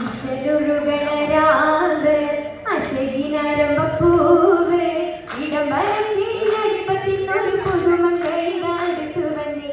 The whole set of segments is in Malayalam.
ഇശലുരുകളരാതെ അശകിനരമ്പൂവ് ഇടംബരം ചിരിഞ്ഞടിപ്പത്തിന്നൊരു പുതുമ കൈനാടുത്തു വന്ന്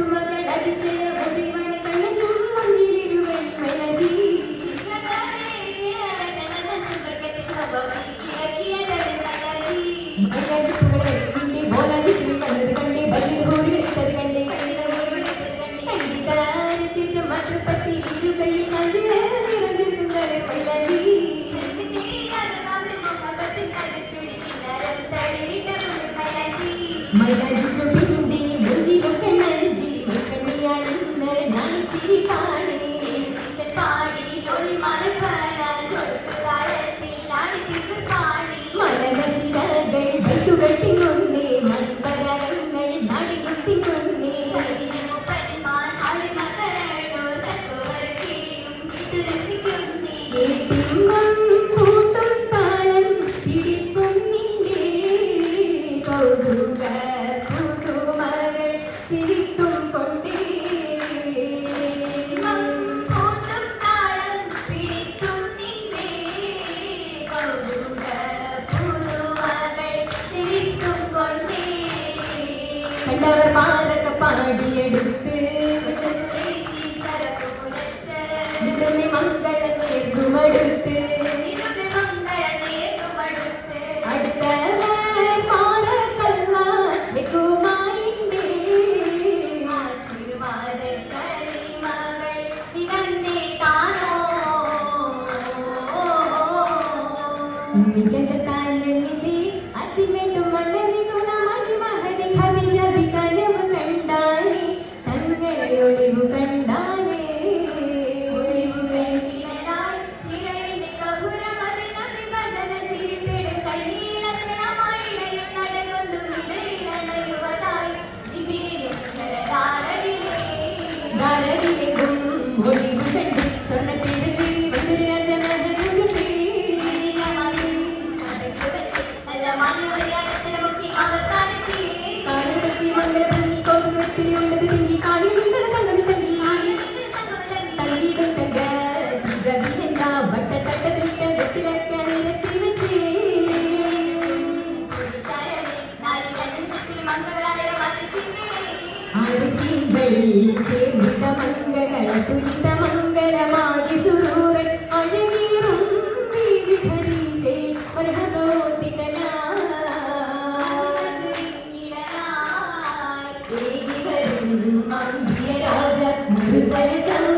பட்டு பட்டு இருகையில் அழகு நிரம்பி முன்னரை பல்லவி I'm the Raja, Mursalsa.